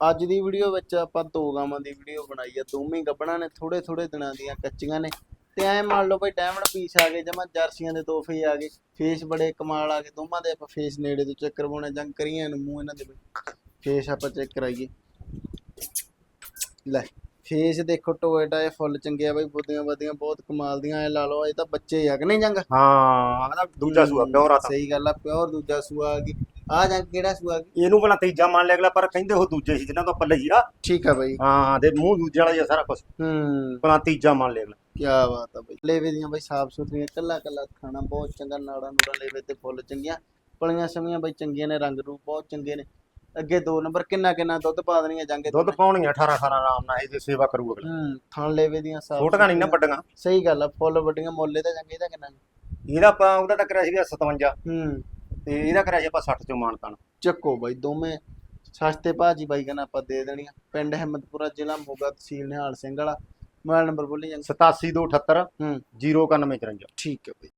ਅੱਜ ਦੀ ਵੀਡੀਓ ਵਿੱਚ ਆਪਾਂ ਦੋ ਗਾਵਾਂ ਦੀ ਵੀਡੀਓ ਬਣਾਈ ਆ। ਦੋਵੇਂ ਗੱਬਣਾ ਨੇ ਥੋੜੇ ਥੋੜੇ ਦਿਨਾਂ ਦੀਆਂ ਕੱਚੀਆਂ ਨੇ। ਤੇ ਐ ਮੰਨ ਲਓ ਬਈ ਡਾਇਮੰਡ ਪੀਸ ਆ ਗਏ ਜਮਾ ਜਰਸੀਆਂ ਦੇ ਤੋਹਫੇ ਆ ਗਏ। ਫੇਸ ਬੜੇ ਕਮਾਲ ਆ ਗਏ ਦੋਵਾਂ ਦੇ ਆਪਾਂ ਫੇਸ ਨੇੜੇ ਤੋਂ ਚੈੱਕ ਕਰਵਾਉਣਾ ਜੰਗ ਕਰੀਏ ਨੂੰ ਮੂੰਹ ਇਹਨਾਂ ਦੇ ਬਈ। ਫੇਸ ਆਪਾਂ ਚੈੱਕ ਕਰਾਈਏ। ਲੈ ਫੇਸ ਦੇਖੋ ਟੋਇਟਾ ਇਹ ਫੁੱਲ ਚੰਗੇ ਆ ਬਈ ਬੁੱਧੀਆਂ ਵਧੀਆਂ ਬਹੁਤ ਕਮਾਲ ਦੀਆਂ ਐ ਲਾ ਲਓ ਇਹ ਤਾਂ ਬੱਚੇ ਆ ਕਿ ਨਹੀਂ ਜੰਗ? ਹਾਂ ਦੂਜਾ ਸੂਆ ਪਿਓਰ ਆ ਤਾਂ। ਸਹੀ ਗੱਲ ਆ ਪਿਓਰ ਦੂਜਾ ਸੂਆ ਆ ਗਈ। ਆ ਜੰਗ ਕਿਹੜਾ ਸੂਆ ਗਈ ਇਹਨੂੰ ਭਲਾ ਤੀਜਾ ਮੰਨ ਲਿਆ ਅਗਲਾ ਪਰ ਕਹਿੰਦੇ ਉਹ ਦੂਜੇ ਸੀ ਜਿਨ੍ਹਾਂ ਤੋਂ ਲਈ ਆ। ਠੀਕ ਆ ਬਈ। ਹਾਂ ਦੇ ਮੂੰਹ ਦੂਜੇ ਵਾਲਾ ਹੀ ਆ ਸਾਰਾ ਕੁਝ ਹੂੰ। ਭਲਾ ਤੀਜਾ ਮੰਨ ਲਿਆ ਅਗਲਾ। ਕੀ ਬਾਤ ਆ ਬਈ। ਲੇਵੇ ਦੀਆਂ ਬਈ ਸਾਫ਼ ਸੁਥਰੀਆਂ ਕੱਲਾ ਕੱਲਾ ਖਾਣਾ ਬਹੁਤ ਚੰਗਾ ਨਾੜਾ ਨੂੜਾ ਲੇਵੇ ਤੇ ਫੁੱਲ ਚੰਗੀਆਂ। ਪਲੀਆਂ ਸਮੀਆਂ ਬਈ ਚੰਗੀਆਂ ਨੇ ਰੰਗ ਰੂਪ ਬਹੁਤ ਚੰਗੇ ਨੇ। ਅੱਗੇ ਦੋ ਨੰਬਰ ਕਿੰਨਾ ਕਿੰਨਾ ਦੁੱਧ ਪਾ ਦੇਣੀਆਂ ਜਾਂਗੇ ਦੁੱਧ ਪਾਉਣੀਆਂ 18 18 ਆਰਾਮ ਨਾਲ ਇਹਦੀ ਸੇਵਾ ਕਰੂ ਅਗਲਾ। ਹੂੰ ਥਣ ਲੇਵੇ ਦੀਆਂ ਸਾਫ਼ ਛੋਟੀਆਂ ਨਹੀਂ ਨਾ ਵੱਡੀਆਂ। ਸਹੀ ਗੱਲ ਆ ਫੁੱਲ ਵੱਡੀਆਂ ਮੁੱਲੇ ਤਾਂ ਚੰਗੇ ਦਾ ਕਿੰਨਾ? ਇਹਦਾ ਆਪਾਂ ਉਹਦਾ ਤਾਂ ਕਰਿਆ ਸੀਗਾ 57 ਹੂੰ। ਤੇ ਇਹਦਾ ਕਰਿਆ ਸੀ ਆਪਾਂ 60 ਚੋਂ ਮਾਨਤਾਨ ਚੱਕੋ ਬਈ ਦੋਵੇਂ ਸਸਤੇ ਭਾਜੀ ਬਾਈ ਕਹਿੰਦਾ ਆਪਾਂ ਦੇ ਦੇਣੀਆਂ ਪਿੰਡ ਹਿੰਮਤਪੁਰਾ ਜ਼ਿਲ੍ਹਾ ਮੋਗਾ ਤਹਿਸੀਲ ਨਿਹਾਲ ਸਿੰਘ ਵਾਲਾ। ਮੋਬਾਈਲ ਨੰਬਰ ਬੋਲੀ ਜਾਂਗੇ 8728 ਹੂੰ। 09154 ਠੀਕ ਹੈ ਬਈ।